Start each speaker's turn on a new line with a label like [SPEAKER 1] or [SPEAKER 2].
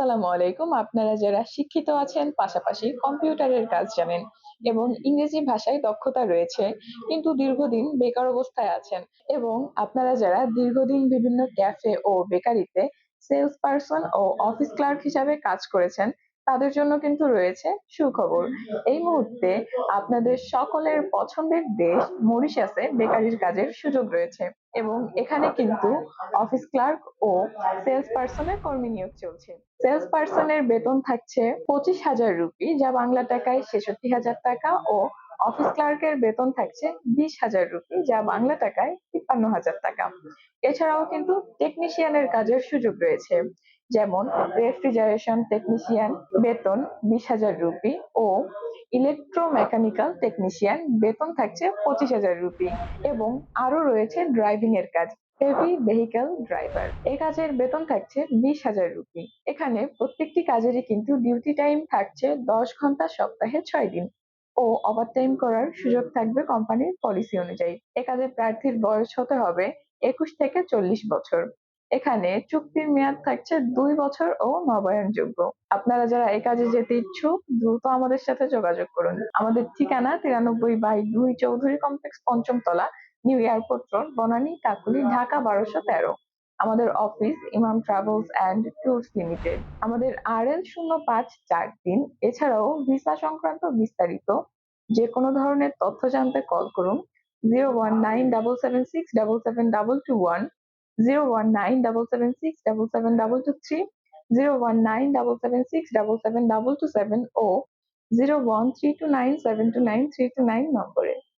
[SPEAKER 1] আসসালামু আলাইকুম। আপনারা যারা শিক্ষিত আছেন, পাশাপাশি কম্পিউটারের কাজ জানেন এবং ইংরেজি ভাষায় দক্ষতা রয়েছে, কিন্তু দীর্ঘদিন বেকার অবস্থায় আছেন এবং আপনারা যারা দীর্ঘদিন বিভিন্ন ক্যাফে ও বেকারিতে সেলস পারসন ও অফিস ক্লার্ক হিসাবে কাজ করেছেন তাদের জন্য কিন্তু রয়েছে সুখবর। এই মুহূর্তে আপনাদের সকলের পছন্দের দেশ মরিশাসে বেকারির কাজের সুযোগ রয়েছে এবং এখানে কিন্তু অফিস ক্লার্ক ও সেলস পার্সনের কর্মী নিয়োগ চলছে। সেলস পার্সনের বেতন থাকছে পঁচিশ হাজার রুপি, যা বাংলা টাকায় ছেষট্টি হাজার টাকা ও অফিস ক্লার্কের বেতন থাকছে বিশ হাজার রুপি, যা বাংলা টাকায় তিপ্পান্ন হাজার টাকা। এছাড়াও কিন্তু টেকনিশিয়ানের কাজের সুযোগ রয়েছে। যেমন রেফ্রিজারেশন টেকনিশিয়ান বেতন বিশ হাজার রুপি ও ইলেকট্রোমেকানিক্যাল টেকনিশিয়ান বেতন থাকছে পঁচিশ হাজার রুপি এবং আরও রয়েছে ড্রাইভিং এর কাজ হেভি ভেহিকেল ড্রাইভার এই কাজের বেতন থাকছে বিশ হাজার রুপি এখানে প্রত্যেকটি কাজেরই কিন্তু ডিউটি টাইম থাকছে দশ ঘণ্টা সপ্তাহে ছয় দিন। ও ওভারটাইম করার সুযোগ থাকবে কোম্পানির পলিসি অনুযায়ী। এ কাজে প্রার্থীর বয়স হতে হবে একুশ থেকে চল্লিশ বছর। এখানে চুক্তির মেয়াদ থাকছে দুই বছর ও নবায়নযোগ্য। আপনারা যারা এই কাজে যেতে ইচ্ছুক, দ্রুত আমাদের সাথে যোগাযোগ করুন। আমাদের ঠিকানা তিরানব্বই বাই দুই চৌধুরী কমপ্লেক্স পঞ্চম তলা new airport road, Banani, Kakoli, Dhaka বারোশো তেরো। আমাদের অফিস, ইমাম ট্রাভেলস অ্যান্ড ট্যুরস লিমিটেড। আমাদের আর এল শূন্য পাঁচ চার তিন, এছাড়াও ভিসা সংক্রান্ত বিস্তারিত যে কোনো ধরনের তথ্য জানতে কল করুন zero one nine double seven six double seven double two one, zero one nine double seven six double seven double two three, zero one nine double seven six double seven double two seven ও zero one three two nine seven two nine three two nine নম্বরে।